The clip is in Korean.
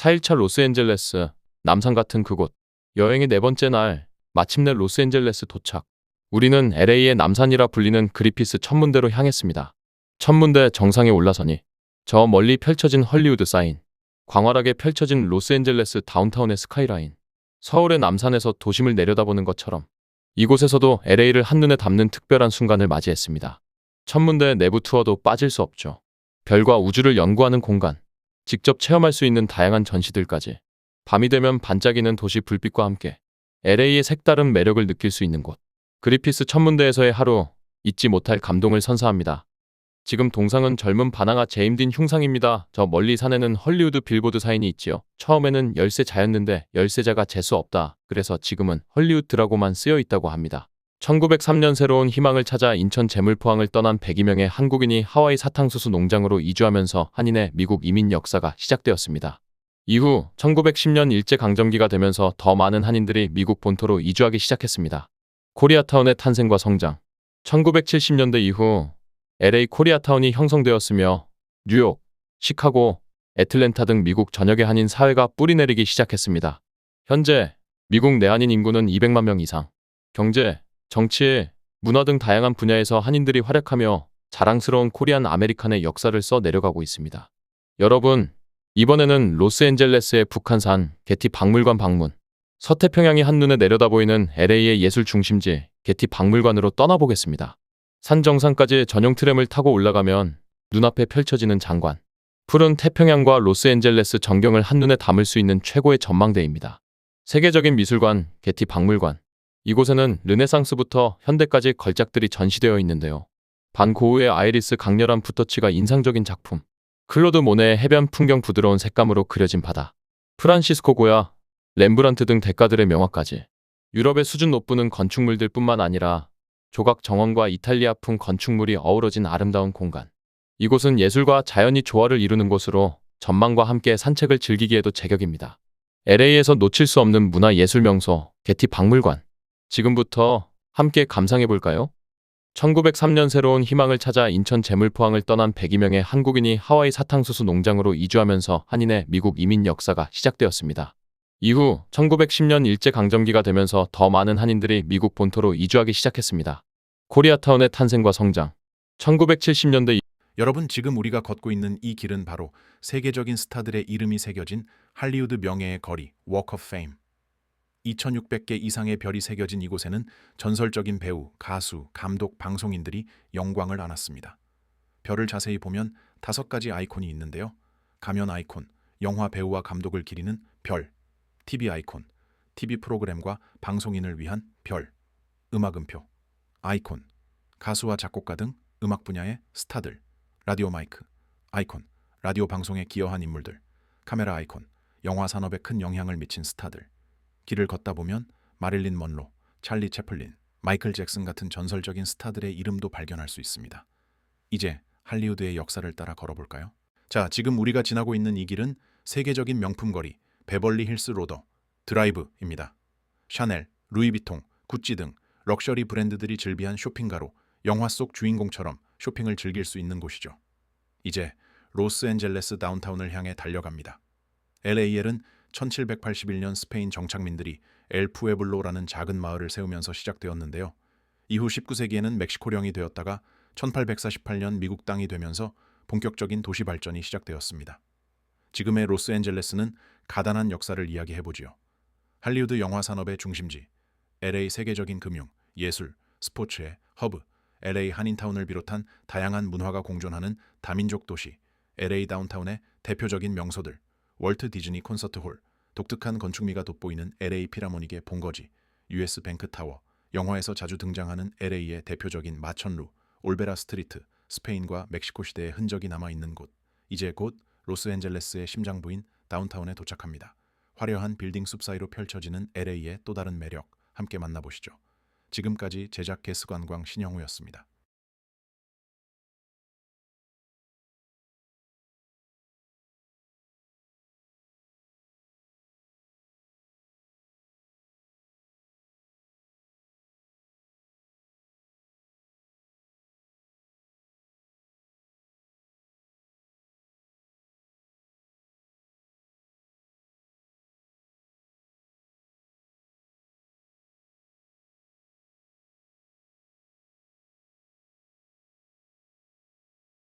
4일차 로스앤젤레스, 남산 같은 그곳. 여행의 네 번째 날, 마침내 로스앤젤레스 도착. 우리는 LA의 남산이라 불리는 그리피스 천문대로 향했습니다. 천문대 정상에 올라서니 저 멀리 펼쳐진 헐리우드 사인, 광활하게 펼쳐진 로스앤젤레스 다운타운의 스카이라인, 서울의 남산에서 도심을 내려다보는 것처럼 이곳에서도 LA를 한눈에 담는 특별한 순간을 맞이했습니다. 천문대 내부 투어도 빠질 수 없죠. 별과 우주를 연구하는 공간, 직접 체험할 수 있는 다양한 전시들까지. 밤이 되면 반짝이는 도시 불빛과 함께 LA의 색다른 매력을 느낄 수 있는 곳. 그리피스 천문대에서의 하루 잊지 못할 감동을 선사합니다. 지금 동상은 젊은 바나가 제임딘 흉상입니다. 저 멀리 산에는 헐리우드 빌보드 사인이 있지요. 처음에는 열세자였는데 열세자가 재수 없다. 그래서 지금은 헐리우드라고만 쓰여 있다고 합니다. 1903년 새로운 희망을 찾아 인천 재물포항을 떠난 100여 명의 한국인이 하와이 사탕수수 농장으로 이주하면서 한인의 미국 이민 역사가 시작되었습니다. 이후 1910년 일제강점기가 되면서 더 많은 한인들이 미국 본토로 이주하기 시작했습니다. 코리아타운의 탄생과 성장 1970년대 이후 LA 코리아타운이 형성되었으며 뉴욕, 시카고, 애틀랜타 등 미국 전역의 한인 사회가 뿌리내리기 시작했습니다. 현재 미국 내한인 인구는 200만 명 이상. 경제, 정치, 문화 등 다양한 분야에서 한인들이 활약하며 자랑스러운 코리안 아메리칸의 역사를 써 내려가고 있습니다. 여러분, 이번에는 로스앤젤레스의 북한산 게티 박물관 방문, 서태평양이 한눈에 내려다보이는 LA의 예술 중심지 게티 박물관으로 떠나보겠습니다. 산 정상까지 전용 트램을 타고 올라가면 눈앞에 펼쳐지는 장관. 푸른 태평양과 로스앤젤레스 전경을 한눈에 담을 수 있는 최고의 전망대입니다. 세계적인 미술관, 게티 박물관. 이곳에는 르네상스부터 현대까지 걸작들이 전시되어 있는데요. 반 고흐의 아이리스 강렬한 붓터치가 인상적인 작품. 클로드 모네의 해변 풍경 부드러운 색감으로 그려진 바다. 프란시스코 고야, 렘브란트 등 대가들의 명화까지. 유럽의 수준 높은 건축물들 뿐만 아니라 조각 정원과 이탈리아풍 건축물이 어우러진 아름다운 공간. 이곳은 예술과 자연이 조화를 이루는 곳으로 전망과 함께 산책을 즐기기에도 제격입니다. LA에서 놓칠 수 없는 문화 예술 명소 게티 박물관. 지금부터 함께 감상해 볼까요? 1903년 새로운 희망을 찾아 인천 재물포항을 떠난 102명의 한국인이 하와이 사탕수수 농장으로 이주하면서 한인의 미국 이민 역사가 시작되었습니다. 이후 1910년 일제강점기가 되면서 더 많은 한인들이 미국 본토로 이주하기 시작했습니다. 코리아타운의 탄생과 성장 1970년대 여러분 지금 우리가 걷고 있는 이 길은 바로 세계적인 스타들의 이름이 새겨진 할리우드 명예의 거리 of Fame. 2600개 이상의 별이 새겨진 이곳에는 전설적인 배우, 가수, 감독, 방송인들이 영광을 안았습니다. 별을 자세히 보면 다섯 가지 아이콘이 있는데요. 가면 아이콘, 영화 배우와 감독을 기리는 별, TV 아이콘, TV 프로그램과 방송인을 위한 별, 음악 음표, 아이콘, 가수와 작곡가 등 음악 분야의 스타들, 라디오 마이크, 아이콘, 라디오 방송에 기여한 인물들, 카메라 아이콘, 영화 산업에 큰 영향을 미친 스타들. 길을 걷다 보면 마릴린 먼로, 찰리 채플린, 마이클 잭슨 같은 전설적인 스타들의 이름도 발견할 수 있습니다. 이제 할리우드의 역사를 따라 걸어볼까요? 자, 지금 우리가 지나고 있는 이 길은 세계적인 명품 거리 베벌리 힐스 로더 드라이브입니다. 샤넬, 루이비통, 구찌 등 럭셔리 브랜드들이 즐비한 쇼핑가로 영화 속 주인공처럼 쇼핑을 즐길 수 있는 곳이죠. 이제 로스앤젤레스 다운타운을 향해 달려갑니다. LAL은 1781년 스페인 정착민들이 엘푸에블로라는 작은 마을을 세우면서 시작되었는데요. 이후 19세기에는 멕시코령이 되었다가 1848년 미국 땅이 되면서 본격적인 도시 발전이 시작되었습니다. 지금의 로스앤젤레스는 가단한 역사를 이야기해보지요. 할리우드 영화 산업의 중심지, LA 세계적인 금융, 예술, 스포츠의 허브, LA 한인타운을 비롯한 다양한 문화가 공존하는 다민족 도시, LA 다운타운의 대표적인 명소들, 월트 디즈니 콘서트 홀, 독특한 건축미가 돋보이는 LA 피라모닉의 본거지, US 뱅크 타워, 영화에서 자주 등장하는 LA의 대표적인 마천루, 올베라 스트리트, 스페인과 멕시코 시대의 흔적이 남아 있는 곳. 이제 곧 로스앤젤레스의 심장부인 다운타운에 도착합니다. 화려한 빌딩 숲 사이로 펼쳐지는 LA의 또 다른 매력 함께 만나보시죠. 지금까지 제작 개스관광 신영우였습니다.